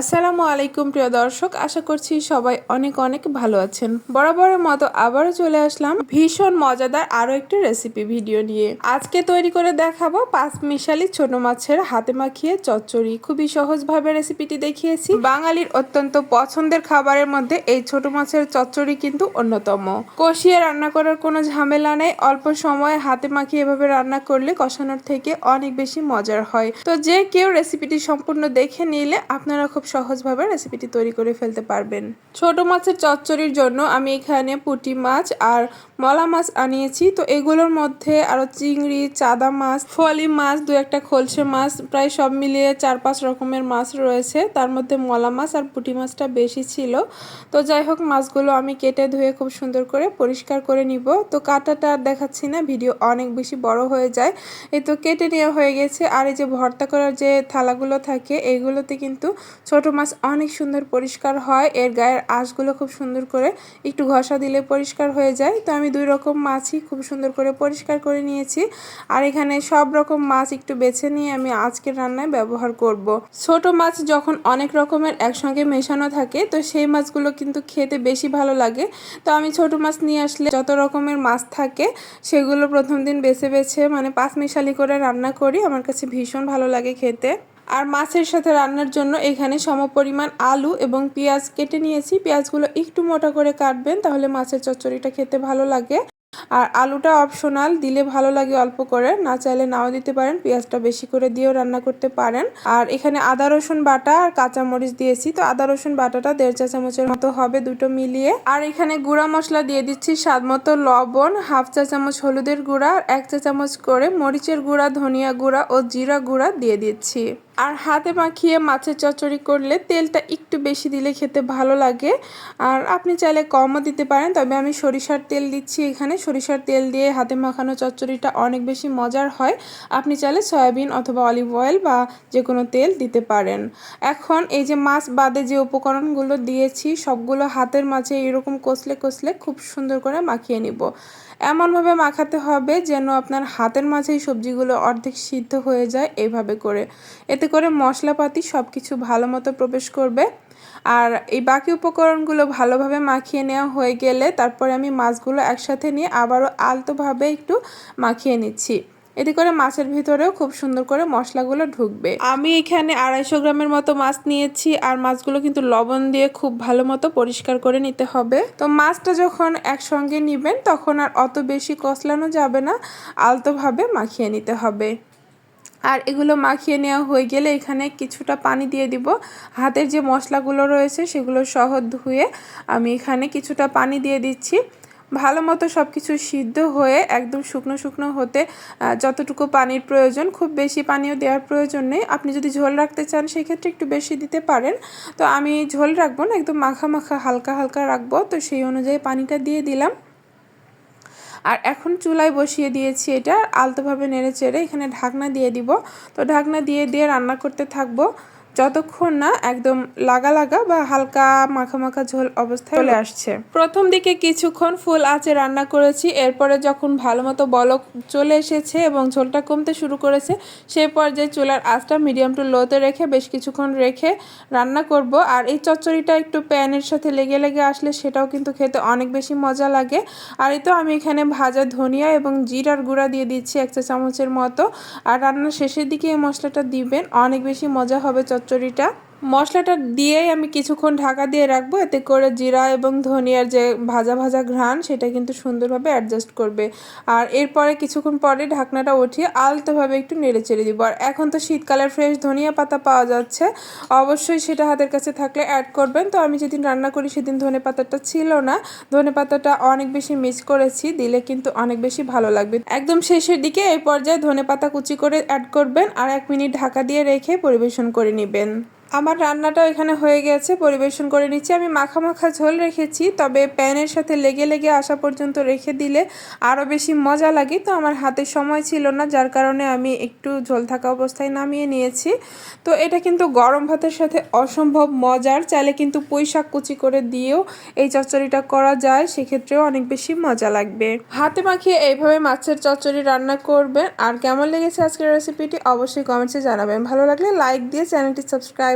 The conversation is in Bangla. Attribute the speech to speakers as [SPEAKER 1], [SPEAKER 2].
[SPEAKER 1] আসসালামু আলাইকুম, প্রিয় দর্শক। আশা করছি সবাই অনেক অনেক ভালো আছেন। বরাবরের মতো আবারও চলে আসলাম ভীষণ মজাদার আরও একটি রেসিপি ভিডিও নিয়ে। আজকে তৈরি করে দেখাবো পাঁচ মিশালি ছোট মাছের হাতে মাখিয়ে চচ্চড়ি। খুবই সহজভাবে রেসিপিটি দেখিয়েছি। বাঙালির অত্যন্ত পছন্দের খাবারের মধ্যে এই ছোট মাছের চচ্চড়ি কিন্তু অন্যতম। কষিয়ে রান্না করার কোনো ঝামেলা নেই। অল্প সময়ে হাতে মাখিয়ে এভাবে রান্না করলে কষানোর থেকে অনেক বেশি মজার হয়। তো যে কেউ রেসিপিটি সম্পূর্ণ দেখে নিলে আপনারা খুব সহজভাবে রেসিপিটি তৈরি করে ফেলতে পারবেন। ছোট মাছের চচ্চড়ির জন্য আমি এখানে পুঁটি মাছ আর মলা মাছ আনিয়েছি। তো এগুলোর মধ্যে আরও চিংড়ি, চাদা মাছ, ফলি মাছ, দু একটা খলসে মাছ, প্রায় সব মিলিয়ে চার পাঁচ রকমের মাছ রয়েছে। তার মধ্যে মলা মাছ আর পুঁটি মাছটা বেশি ছিল। তো যাই হোক, মাছগুলো আমি কেটে ধুয়ে খুব সুন্দর করে পরিষ্কার করে নিব। তো কাটাটা আর দেখাচ্ছি না, ভিডিও অনেক বেশি বড় হয়ে যায়। এই তো কেটে নেওয়া হয়ে গেছে। আর এই যে ভর্তা করার যে থালাগুলো থাকে এইগুলোতে কিন্তু ছোট মাছ অনেক সুন্দর পরিষ্কার হয়, এর গায়ের আঁশগুলো খুব সুন্দর করে একটু ঘষা দিলে পরিষ্কার হয়ে যায়। তো আমি দুই রকম মাছই খুব সুন্দর করে পরিষ্কার করে নিয়েছি। আর এখানে সব রকম মাছ একটু বেছে নিয়ে আমি আজকের রান্নায় ব্যবহার করব। ছোট মাছ যখন অনেক রকমের একসঙ্গে মেশানো থাকে, তো সেই মাছগুলো কিন্তু খেতে বেশি ভালো লাগে। তো আমি ছোট মাছ নিয়ে আসলে যত রকমের মাছ থাকে, সেগুলো প্রথম দিন বেছে বেছে মানে পাঁচ মিশালি করে রান্না করি। আমার কাছে ভীষণ ভালো লাগে খেতে। আর মাছের সাথে রান্নার জন্য এখানে সমপরিমাণ আলু এবং পেঁয়াজ কেটে নিয়েছি। পেঁয়াজগুলো একটু মোটা করে কাটবেন, তাহলে মাছের চচ্চড়িটা খেতে ভালো লাগে। আর আলুটা অপশনাল, দিলে ভালো লাগে অল্প করে, না চাইলে নাও দিতে পারেন, পেঁয়াজটা বেশি করে দিয়েও রান্না করতে পারেন। আর এখানে আদা, রসুন বাটা আর কাঁচামরিচ দিয়েছি। তো আদা, রসুন বাটাটা দেড় চা চামচের মতো হবে দুটো মিলিয়ে। আর এখানে গুঁড়া মশলা দিয়ে দিচ্ছি স্বাদ মতো লবণ, হাফ চা চামচ হলুদের গুঁড়া আর এক চা চামচ করে মরিচের গুঁড়া, ধনিয়া গুঁড়া ও জিরা গুঁড়া দিয়ে দিচ্ছি। আর হাতে মাখিয়ে মাছের চচ্চড়ি করলে তেলটা একটু বেশি দিলে খেতে ভালো লাগে। আর আপনি চাইলে কমও দিতে পারেন, তবে আমি সরিষার তেল দিচ্ছি এখানে। সরিষার তেল দিয়ে হাতে মাখানো চচ্চড়িটা অনেক বেশি মজার হয়। আপনি চাইলে সয়াবিন অথবা অলিভ অয়েল বা যে কোনো তেল দিতে পারেন। এখন এই যে মাছ বাদে যে উপকরণগুলো দিয়েছি, সবগুলো হাতের মাঝে এরকম কষলে কষলে খুব সুন্দর করে মাখিয়ে নিব। এমনভাবে মাখাতে হবে যেন আপনার হাতের মাঝেই সবজিগুলো অর্ধেক সিদ্ধ হয়ে যায় এইভাবে করে। এতে করে মশলাপাতি সব কিছু ভালো মতো প্রবেশ করবে। আর এই বাকি উপকরণগুলো ভালোভাবে মাখিয়ে নেওয়া হয়ে গেলে তারপরে আমি মাছগুলো একসাথে নিয়ে আবারও আলতোভাবে একটু মাখিয়ে নিচ্ছি। এতে করে মাছের ভিতরেও খুব সুন্দর করে মশলাগুলো ঢুকবে। আমি এখানে আড়াইশো গ্রামের মতো মাছ নিয়েছি আর মাছগুলো কিন্তু লবণ দিয়ে খুব ভালো মতো পরিষ্কার করে নিতে হবে। তো মাছটা যখন একসঙ্গে নিবেন, তখন আর অত বেশি কষলানো যাবে না, আলতোভাবে মাখিয়ে নিতে হবে। আর এগুলো মাখিয়ে নেওয়া হয়ে গেলে এখানে কিছুটা পানি দিয়ে দিব। হাতের যে মশলাগুলো রয়েছে, সেগুলো সহ ধুয়ে আমি এখানে কিছুটা পানি দিয়ে দিচ্ছি। ভালো মতো সব কিছু সিদ্ধ হয়ে একদম শুকনো শুকনো হতে যতটুকু পানির প্রয়োজন, খুব বেশি পানিও দেওয়ার প্রয়োজন নেই। আপনি যদি ঝোল রাখতে চান, সেক্ষেত্রে একটু বেশি দিতে পারেন। তো আমি ঝোল রাখব না, একদম মাখা মাখা, হালকা হালকা রাখব। তো সেই অনুযায়ী পানিটা দিয়ে দিলাম। আর এখন চুলায় বসিয়ে দিয়েছি এটা। আলতোভাবে নেড়ে চেড়ে এখানে ঢাকনা দিয়ে দিব। তো ঢাকনা দিয়ে দিয়ে রান্না করতে থাকব। যতক্ষণ না একদম লাগা লাগা বা হালকা মাখা মাখা ঝোল অবস্থায় চলে আসছে। প্রথম দিকে কিছুক্ষণ ফুল আঁচে রান্না করেছি, এরপরে যখন ভালো মতো বলক চলে এসেছে এবং ঝোলটা কমতে শুরু করেছে সেই পর্যায়ে চুলার আঁচটা মিডিয়াম টু লোতে রেখে বেশ কিছুক্ষণ রেখে রান্না করব। আর এই চচ্চড়িটা একটু প্যানের সাথে লেগে লেগে আসলে সেটাও কিন্তু খেতে অনেক বেশি মজা লাগে। আর এই তো আমি এখানে ভাজা ধনিয়া এবং জিরার গুঁড়া দিয়ে দিচ্ছি এক চা চামচের মতো। আর রান্নার শেষের দিকে এই মশলাটা দিবেন, অনেক বেশি মজা হবে চচ্চড়ি চচ্চড়িটা মশলাটা দিয়েই আমি কিছুক্ষণ ঢাকা দিয়ে রাখব। এতে করে জিরা এবং ধনিয়ার যে ভাজা ভাজা ঘ্রাণ, সেটা কিন্তু সুন্দরভাবে অ্যাডজাস্ট করবে। আর এরপরে কিছুক্ষণ পরে ঢাকনাটা উঠিয়ে আলতোভাবে একটু নেড়ে চেড়ে দিব। আর এখন তো শীতকালের ফ্রেশ ধনিয়া পাতা পাওয়া যাচ্ছে। অবশ্যই সেটা হাতের কাছে থাকলে অ্যাড করবেন। তো আমি যেদিন রান্না করি সেদিন ধনে পাতাটা ছিল না। ধনে পাতাটা অনেক বেশি মিস করেছি, দিলে কিন্তু অনেক বেশি ভালো লাগবে। একদম শেষের দিকে এই পর্যায়ে ধনে পাতা কুচি করে অ্যাড করবেন। আর এক মিনিট ঢাকা দিয়ে রেখে পরিবেশন করে নেবেন। আমার রান্নাটাও এখানে হয়ে গেছে, পরিবেশন করে নিচ্ছি। আমি মাখা মাখা ঝোল রেখেছি, তবে প্যানের সাথে লেগে লেগে আসা পর্যন্ত রেখে দিলে আরও বেশি মজা লাগে। তো আমার হাতে সময় ছিল না, যার কারণে আমি একটু ঝোল থাকা অবস্থায় নামিয়ে নিয়েছি। তো এটা কিন্তু গরম ভাতের সাথে অসম্ভব মজার, চাইলে কিন্তু পুঁই শাক কুচি করে দিয়েও এই চচ্চড়িটা করা যায়, সেক্ষেত্রেও অনেক বেশি মজা লাগবে। হাতে মাখিয়ে এইভাবে মাছের চচ্চড়ি রান্না করবেন। আর কেমন লেগেছে আজকের রেসিপিটি অবশ্যই কমেন্টসে জানাবেন। ভালো লাগলে লাইক দিয়ে চ্যানেলটি সাবস্ক্রাইব